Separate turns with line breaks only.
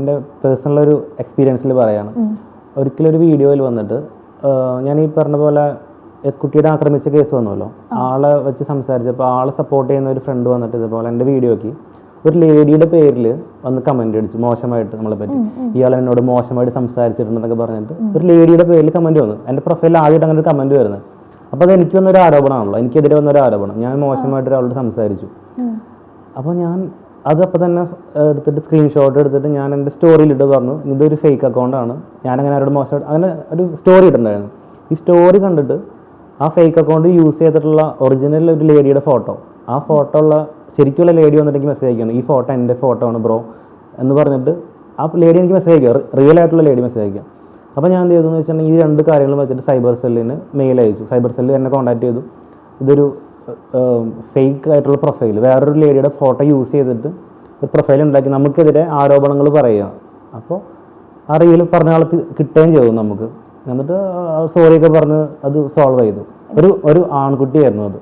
എന്റെ പേഴ്സണൽ ഒരു എക്സ്പീരിയൻസിൽ പറയാണ്. ഒരിക്കലും ഒരു വീഡിയോയിൽ വന്നിട്ട് ഞാൻ ഈ പറഞ്ഞ പോലെ കുട്ടിയുടെ ആക്രമിച്ച കേസ് വന്നല്ലോ. ആളെ വെച്ച് സംസാരിച്ചപ്പോൾ ആളെ സപ്പോർട്ട് ചെയ്യുന്ന ഒരു ഫ്രണ്ട് വന്നിട്ട് ഇതുപോലെ എന്റെ വീഡിയോക്ക് ഒരു ലേഡിയുടെ പേരിൽ വന്ന് കമന്റ് അടിച്ചു മോശമായിട്ട് നമ്മളെ പറ്റി. ഇയാൾ എന്നോട് മോശമായിട്ട് സംസാരിച്ചിട്ടുണ്ടെന്നൊക്കെ പറഞ്ഞിട്ട് ഒരു ലേഡിയുടെ പേരിൽ കമന്റ് വന്നു. എന്റെ പ്രൊഫൈലിൽ ആദ്യമായിട്ട് അങ്ങനെ ഒരു കമന്റ് വരുന്നത് അപ്പോൾ അത് എനിക്ക് വന്നൊരു ആരോപണമാണല്ലോ. എനിക്കെതിരെ വന്നൊരു ആരോപണം. ഞാൻ മോശമായിട്ട് ഒരാളോട് സംസാരിച്ചു. അപ്പോൾ ഞാൻ അത് അപ്പോൾ തന്നെ എടുത്തിട്ട് സ്ക്രീൻഷോട്ട് എടുത്തിട്ട് ഞാൻ എന്റെ സ്റ്റോറിയിലിട്ട് പറഞ്ഞു ഇതൊരു ഫേക്ക് അക്കൗണ്ടാണ് ഞാനങ്ങനെ ആരോട് മോശമായിട്ട് അങ്ങനെ ഒരു സ്റ്റോറി ഇട്ടിട്ടുണ്ടായിരുന്നു. ഈ സ്റ്റോറി കണ്ടിട്ട് ആ ഫേക്ക് അക്കൗണ്ട് യൂസ് ചെയ്തിട്ടുള്ള ഒറിജിനൽ ഒരു ലേഡിയുടെ ഫോട്ടോ ആ ഫോട്ടോ ഉള്ള ശരിക്കുള്ള ലേഡി വന്നിട്ട് എനിക്ക് മെസ്സേജ് അയക്കുന്നു ഈ ഫോട്ടോ എന്റെ ഫോട്ടോ ആണ് ബ്രോ എന്ന് പറഞ്ഞിട്ട് ആ ലേഡി എനിക്ക് മെസ്സേജ് അയക്കുക റിയൽ ആയിട്ടുള്ള ലേഡി മെസ്സേജ് അയക്കുക. അപ്പോൾ ഞാൻ എന്ത് ചെയ്തു എന്ന് വെച്ചിട്ടുണ്ടെങ്കിൽ ഈ രണ്ട് കാര്യങ്ങളും വെച്ചിട്ട് സൈബർ സെല്ലിന് മെയിൽ അയച്ചു. സൈബർ സെല്ലിൽ എന്നെ കോൺടാക്ട് ചെയ്തു. ഇതൊരു ഫേക്ക് ആയിട്ടുള്ള പ്രൊഫൈൽ വേറൊരു ലേഡിയുടെ ഫോട്ടോ യൂസ് ചെയ്തിട്ട് ഒരു പ്രൊഫൈൽ ഉണ്ടാക്കി നമുക്കെതിരെ ആരോപണങ്ങൾ പറയുക. അപ്പോൾ ആ റീൽ പറഞ്ഞ ആൾ കിട്ടുകയും ചെയ്തു നമുക്ക്. എന്നിട്ട് സോറിയൊക്കെ പറഞ്ഞ് അത് സോൾവ് ചെയ്തു. ഒരു ഒരു ആൺകുട്ടിയായിരുന്നു അത്.